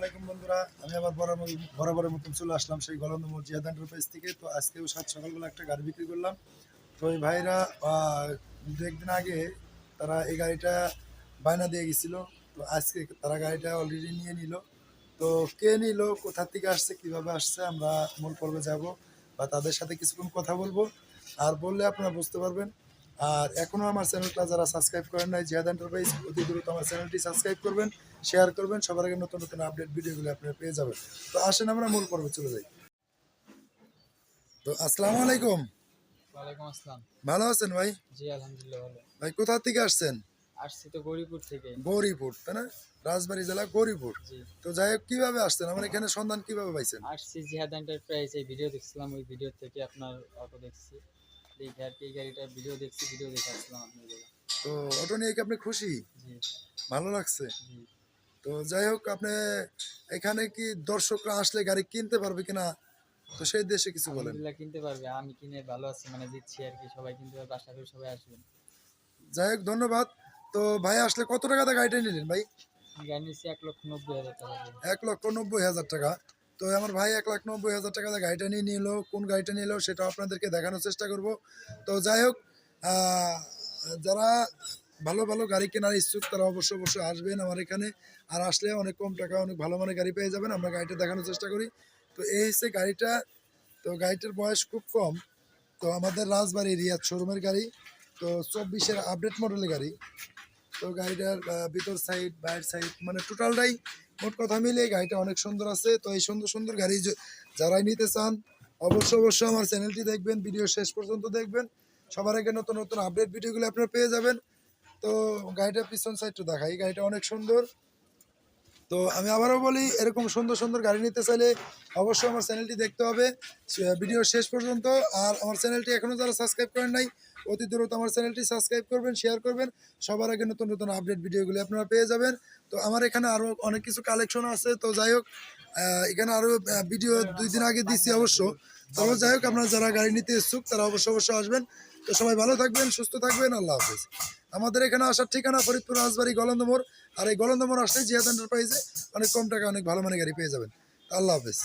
আলাইকুম বন্ধুরা। আমি আবার বরাবর বরাবরের মতন চলে আসলাম সেই গলন্দ মোড় জিয়াদ এন্টারপ্রাইজ থেকে। তো আজকেও সাত সকালবেলা একটা গাড়ি বিক্রি করলাম। তো এই ভাইরা দু একদিন আগে তারা এই গাড়িটা বায়না দিয়ে গেছিল। তো আজকে তারা গাড়িটা অলরেডি নিয়ে নিল। তো কে নিল, কোথা থেকে আসছে, কীভাবে আসছে, আমরা মূল পর্বে যাব বা তাদের সাথে কিছুক্ষণ কথা বলব। আর বললে আপনারা বুঝতে পারবেন। আর এখনও আমার চ্যানেলটা যারা সাবস্ক্রাইব করেন নাই, জিয়াদ এন্টারপ্রাইজ অতি দ্রুত আমার চ্যানেলটি সাবস্ক্রাইব করবেন। শেয়ার করবেন সবার আগে নতুন নতুন আপডেট ভিডিওগুলো আপনারা পেয়ে যাবেন। তো আসেন আমরা মূল পর্বে চলে যাই। তো আসসালামু আলাইকুম। ওয়ালাইকুম আসসালাম। ভালো আছেন ভাই? জি আলহামদুলিল্লাহ ভালো। ভাই কোথা থেকে আসছেন? আসছি তো গরিপুর থেকে। গৌরীপুর তাই না? রাজবাড়ী জেলা গৌরীপুর। তো যাই হোক কীভাবে আসছেন? আমার এখানে সন্ধান কীভাবে পাইছেন? আসছি জিহাদ এন্টারপ্রাইজ এই ভিডিও দেখছিলাম ওই ভিডিও থেকে আপনার অটো দেখছি। দেখে আর কি এই গাড়িটার ভিডিও দেখছি ভিডিও দেখে আসলাম আপনার তো অটো নিয়ে কি আপনি খুশি? জি। ভালো লাগছে? জি। তো যাই হোক আপনি এখানে কি দর্শকরা আসলে গাড়ি কিনতে পারবে কিনা? তো সেই দেশে কিছু বলেন। কিনতে পারবে। আমি কিনে ভালো আছি মানে দিচ্ছি আর কি সবাই কিনতে পারবে আশা করি সবাই আসবেন যাই হোক ধন্যবাদ। তো ভাই আসলে কত টাকাতে গাড়িটা নিলেন ভাই? গাড়ি নিচ্ছি এক লক্ষ নব্বই হাজার টাকা। এক লক্ষ নব্বই হাজার টাকা। তো আমার ভাই এক লাখ নব্বই হাজার টাকা গাড়িটা নিয়ে নিল। কোন গাড়িটা নিল সেটা আপনাদেরকে দেখানোর চেষ্টা করব। তো যাই হোক যারা ভালো ভালো গাড়ি কেনার ইচ্ছুক তারা অবশ্যই অবশ্যই আসবেন আমার এখানে। আর আসলে অনেক কম টাকা অনেক ভালো মানের গাড়ি পেয়ে যাবেন, আমরা গাড়িটা দেখানোর চেষ্টা করি। তো এই হচ্ছে গাড়িটা, তো গাড়িটার বয়স খুব কম। তো আমাদের রাজবাড়ি রিয়াদ শোরুমের গাড়ি, তো চব্বিশের আপডেট মডেলের গাড়ি। তো গাড়িটার ভিতর সাইড বাইরের সাইড মানে টোটালটাই মোট কথা মিলিয়ে গাড়িটা অনেক সুন্দর আছে। তো এই সুন্দর সুন্দর গাড়ি যারাই নিতে চান, অবশ্যই অবশ্যই আমার চ্যানেলটি দেখবেন, ভিডিও শেষ পর্যন্ত দেখবেন। সবার আগে নতুন নতুন আপডেট ভিডিওগুলো আপনারা পেয়ে যাবেন। তো গাড়িটার পিছন সাইডটা দেখাই। গাড়িটা অনেক সুন্দর। তো আমি আবারও বলি, এরকম সুন্দর সুন্দর গাড়ি নিতে চাইলে অবশ্যই আমার চ্যানেলটি দেখতে হবে। ভিডিও শেষ পর্যন্ত। আর আমার চ্যানেলটি এখনও যারা সাবস্ক্রাইব করেন নাই, অতি দ্রুত আমার চ্যানেলটি সাবস্ক্রাইব করবেন শেয়ার করবেন। সবার আগে নতুন নতুন আপডেট ভিডিওগুলি আপনারা পেয়ে যাবেন। তো আমার এখানে আরও অনেক কিছু কালেকশন আছে। তো যাই হোক এখানে আরও ভিডিও দুই দিন আগে দিচ্ছি অবশ্য। তবে যাই হোক, আপনারা যারা গাড়ি নিতে ইচ্ছুক, তারা অবশ্য অবশ্যই আসবেন। তো সবাই ভালো থাকবেন, সুস্থ থাকবেন। আল্লাহ হাফিজ। আমাদের এখানে আসার ঠিকানা ফরিদপুর রাজবাড়ি গলন্দমোড় আর এই গলন্দমোড় আসলে জিয়াদ এন্টারপ্রাইজে অনেক কম টাকা অনেক ভালো মানে গাড়ি পেয়ে যাবেন। আল্লাহ হাফিজ।